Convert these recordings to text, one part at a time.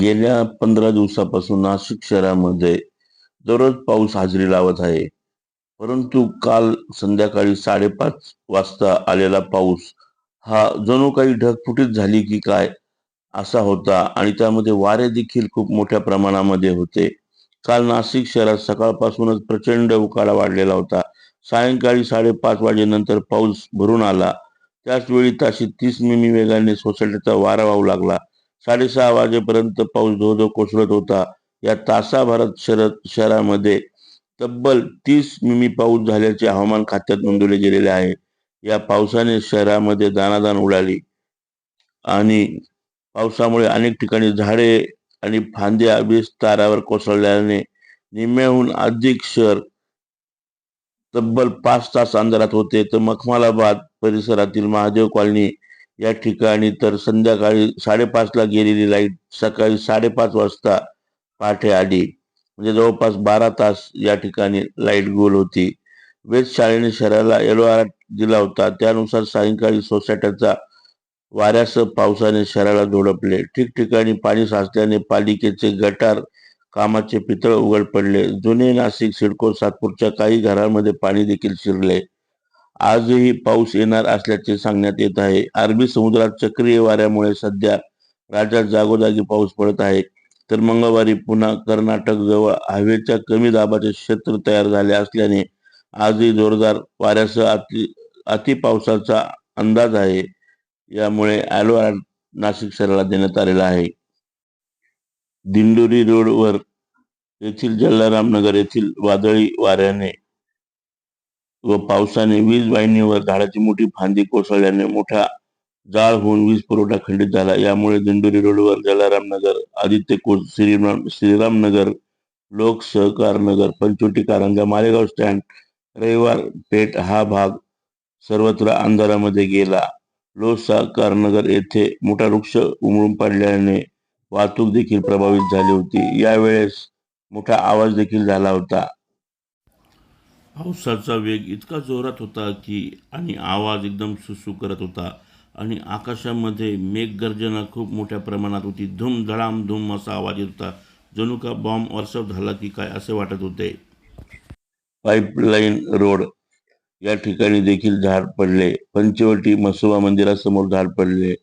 गेल्या पंधरा दिवसापासून नाशिक शहरामध्ये दररोज पाऊस हजेरी लावत आहे. परंतु काल संध्याकाळी साडेपाच वाजता आलेला पाऊस हा जणू काही ढगफुटीत झाली की काय असा होता आणि त्यामध्ये वारे देखील खूप मोठ्या प्रमाणामध्ये होते. काल नाशिक शहरात सकाळपासूनच प्रचंड उकाडा वाढलेला होता. सायंकाळी साडेपाच वाजेनंतर पाऊस भरून आला. त्याच वेळी ताशी तीस मिमी वेगाने सोसायटीचा वारा वाहू लागला. साडेसहा वाजेपर्यंत पाऊस धो धो कोसळत होता. या तासाभरात शहरात शहरामध्ये तब्बल तीस मिमी पाऊस झाल्याचे हवामान खात्यात नोंदवले गेलेले आहे. या पावसाने शहरामध्ये दानादान उडाली आणि पावसामुळे अनेक ठिकाणी झाडे आणि फांद्या विस्तारावर कोसळल्याने निम्म्याहून अधिक शहर तब्बल पाच तास अंधारात होते. तर मखमालाबाद परिसरातील महादेव कॉलनी या ठिकाणी तर संध्याकाळी साडेपाचला गेलेली लाइट सकाळी साडेपाच वाजता पहाटे आली. म्हणजे जवळपास बारा तास या ठिकाणी लाइट गोल होती. वेधशाळेने शहराला येलो अलर्ट दिला होता. त्यानुसार सायंकाळी सोसायट्याचा वाऱ्यासह पावसाने शहराला झोडपले ठिकठिकाणी पाणी साचल्याने पालिकेचे गटार कामाचे पितळ उघड पडले. जुने नाशिक सिडको सातपूरच्या काही घरांमध्ये पाणी देखील शिरले. आजही पाऊस येणार असल्याचे सांगण्यात येत आहे. अरबी समुद्रात चक्रीय वाऱ्यामुळे सध्या राज्यात जागोजागी पाऊस पडत आहे. तर मंगळवारी पुन्हा कर्नाटक जवळ हवेच्या कमी दाबाचे क्षेत्र तयार झाले असल्याने आजही जोरदार वाऱ्यासह अति अति पावसाचा अंदाज आहे. यामुळे अलर्ट नाशिक शहराला देण्यात आलेला आहे. दिंडोरी रोडवर येथील जल्लाराम नगर येथील वादळी वाऱ्याने व पावसाने वीज वाहिनीवर झाडाची मोठी फांदी कोसळल्याने मोठा जाळ होऊन वीज पुरवठा खंडित झाला. यामुळे दिंडोरी रोडवर जलाराम नगर आदित्य कोट श्रीराम श्रीराम नगर लोक सहकार नगर पंचवटी कारंजा मालेगाव स्टँड रविवार पेठ हा भाग सर्वत्र अंधारामध्ये गेला. लोक सहकार नगर येथे मोठा वृक्ष उमळून पडल्याने वाहतूक देखील प्रभावित झाली होती. यावेळेस मोठा आवाज देखील झाला होता. पावसाचा वेग इतका जोरात होता की आणि आवाज एकदम सुसू करत होता. आणि आकाशामध्ये मेघगर्जना खूप मोठ्या प्रमाणात होती. धूम धडाम धूम असा आवाज येत होता. जणू का बॉम्ब वर्षाव झाला की काय असे वाटत होते. पाईपलाईन रोड या ठिकाणी देखील झाड पडले. पंचवटी मसोबा मंदिरासमोर झाड पडले.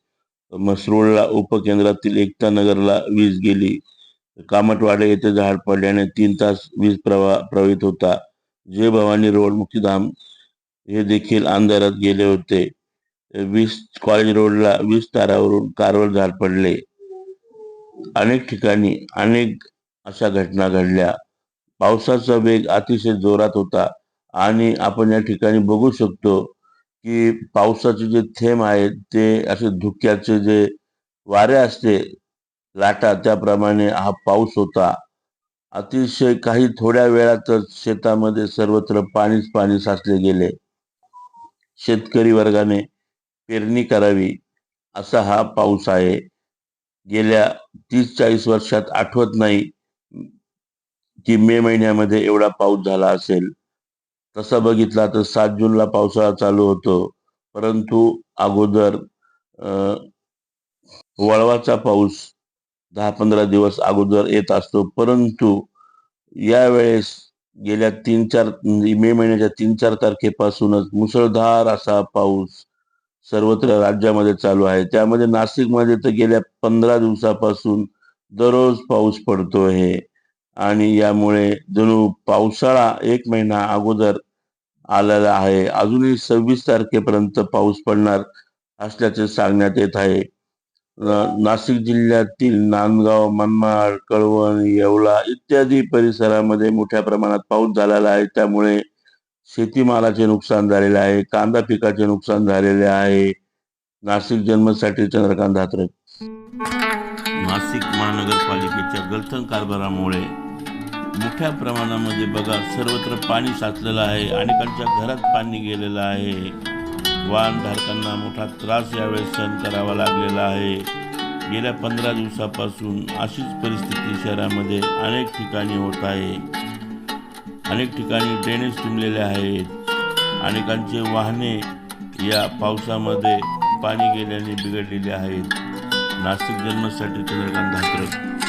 मसरूळला उपकेंद्रातील एकता नगरला वीज गेली. कामटवाडे येथे झाड पडल्याने तीन तास वीज प्रवाह प्रवाहित होता. जय भवानी रोड मुक्तीधाम हे देखील अंधारात गेले होते. वीस कॉलेज रोडला वीस तारावरून कारवर झाड पडले. अनेक ठिकाणी अनेक अशा घटना घडल्या. पावसाचा वेग अतिशय जोरात होता आणि आपण या ठिकाणी बघू शकतो की पावसाचे जे थेंब आहेत ते असे धुक्याचे जे वारे असते लाटा त्याप्रमाणे हा पाऊस होता. अतिशय काही थोड्या वेळातच शेतामध्ये सर्वत्र पाणीच पाणी साचले गेले. शेतकरी वर्गाने पेरणी करावी असा हा पाऊस आहे. गेल्या तीस चाळीस वर्षात आठवत नाही की मे महिन्यामध्ये एवढा पाऊस झाला असेल. तसा बघितला तर सात जूनला पावसाळा चालू होतो. परंतु अगोदर वळवाचा पाऊस दहा पंधरा दिवस अगोदर येत असतो. परंतु यावेळेस गेल्या तीन चार मे महिन्याच्या तीन चार तारखेपासूनच मुसळधार असा पाऊस सर्वत्र राज्यामध्ये चालू आहे. त्यामध्ये नाशिकमध्ये तर गेल्या पंधरा दिवसापासून दररोज पाऊस पडतो आहे आणि यामुळे जणू पावसाळा एक महिना अगोदर आलेला आहे. अजूनही सव्वीस तारखेपर्यंत पाऊस पडणार असल्याचे सांगण्यात येत आहे. नाशिक जिल्ह्यातील नांदगाव मनमाड कळवण येवला इत्यादी परिसरामध्ये मोठ्या प्रमाणात पाऊस झालेला आहे. त्यामुळे शेतीमालाचे नुकसान झालेले आहे. कांदा पिकाचे नुकसान झालेले आहे. नाशिक जन्मसाठी चंद्रकांत धात्रे. नाशिक महानगरपालिकेच्या गलथन कारभारामुळे मोठ्या प्रमाणामध्ये बघा सर्वत्र पाणी साचलेलं आहे. अनेकांच्या घरात पाणी गेलेलं आहे. वाहनधारकांना मोठा त्रास यावेळेस सहन करावा लागलेला आहे. गेल्या पंधरा दिवसापासून अशीच परिस्थिती शहरामध्ये अनेक ठिकाणी होत आहे. अनेक ठिकाणी ड्रेनेज तुंबलेले आहेत. अनेकांचे वाहने या पावसामध्ये पाणी गेल्याने बिघडलेले आहेत. नाशिक जन्मसाठी चंद्रकांत धात्रक